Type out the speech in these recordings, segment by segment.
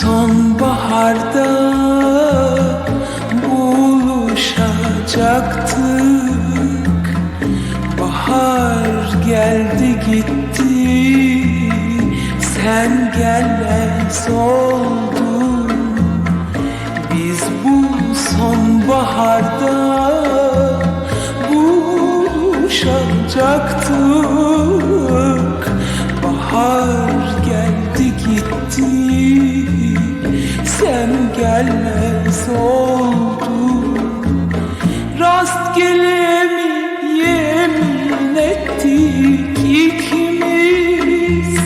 sonbaharda buluşacaktık. Bahar geldi gitti sen gelmez oldun Biz bu sonbaharda buluşacaktık. Gelmez oldun Rastgele mi yemin ettik ikimiz?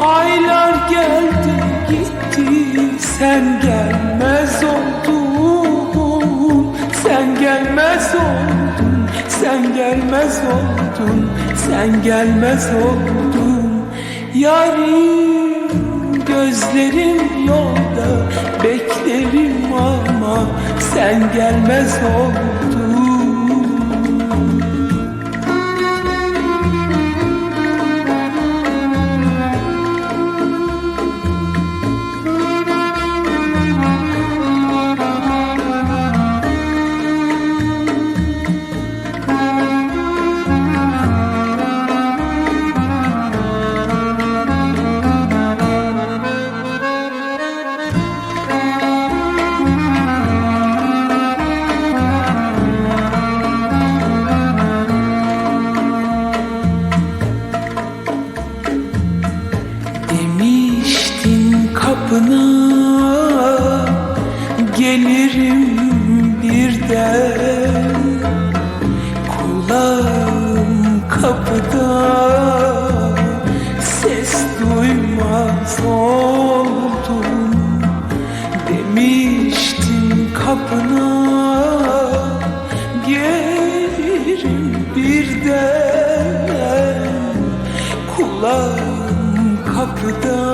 Aylar geldi gitti Sen gelmez oldun. Sen gelmez oldun Sen gelmez oldun Sen gelmez oldun. Yarim gözlerim yolda Beklerim ama sen gelmez oldun gelirim birden. Kulağım kapıda ses duymaz oldum. Demiştin kapına gelirim birden. Kulağım kapıda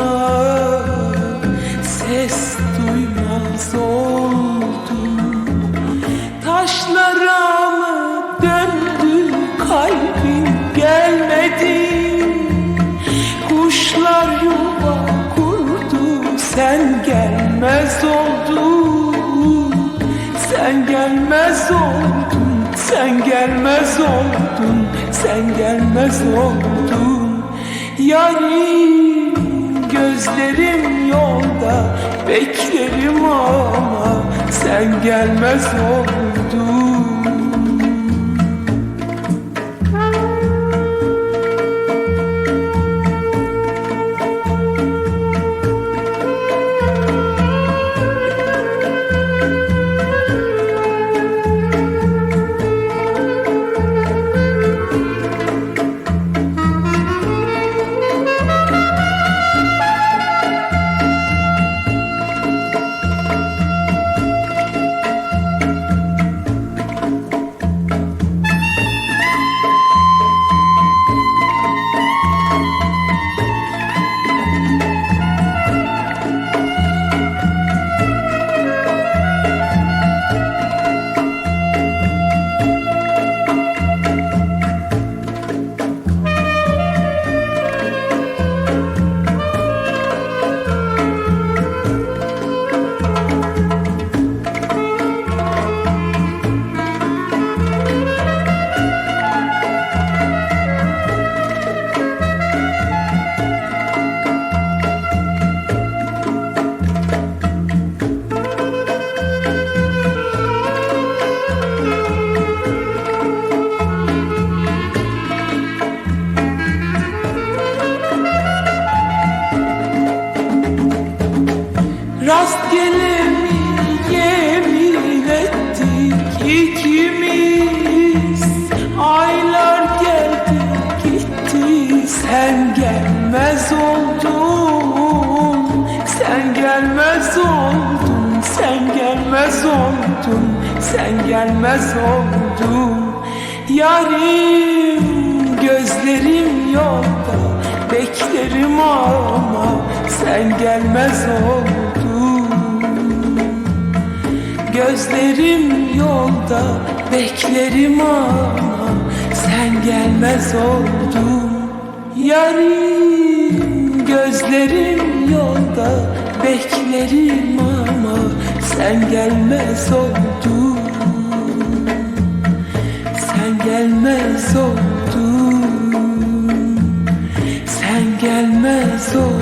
Taşlara mı döndü kalbin gelmedi. Kuşlar yuva kurdu sen gelmez oldun. Sen gelmez oldun sen gelmez oldun Sen gelmez oldun. Yarim gözlerim yolda Beklerim ama sen gelmez oldun Rastgele mi yemin ettik ikimiz? Aylar geldi gitti sen gelmez oldun. Sen gelmez oldun sen gelmez oldun Sen gelmez oldun. Yarim gözlerim yolda Beklerim ama sen gelmez oldun Gözlerim yolda beklerim ama sen gelmez oldun. Yarim gözlerim yolda beklerim ama sen gelmez oldun. Sen gelmez oldun. Gelmez oldu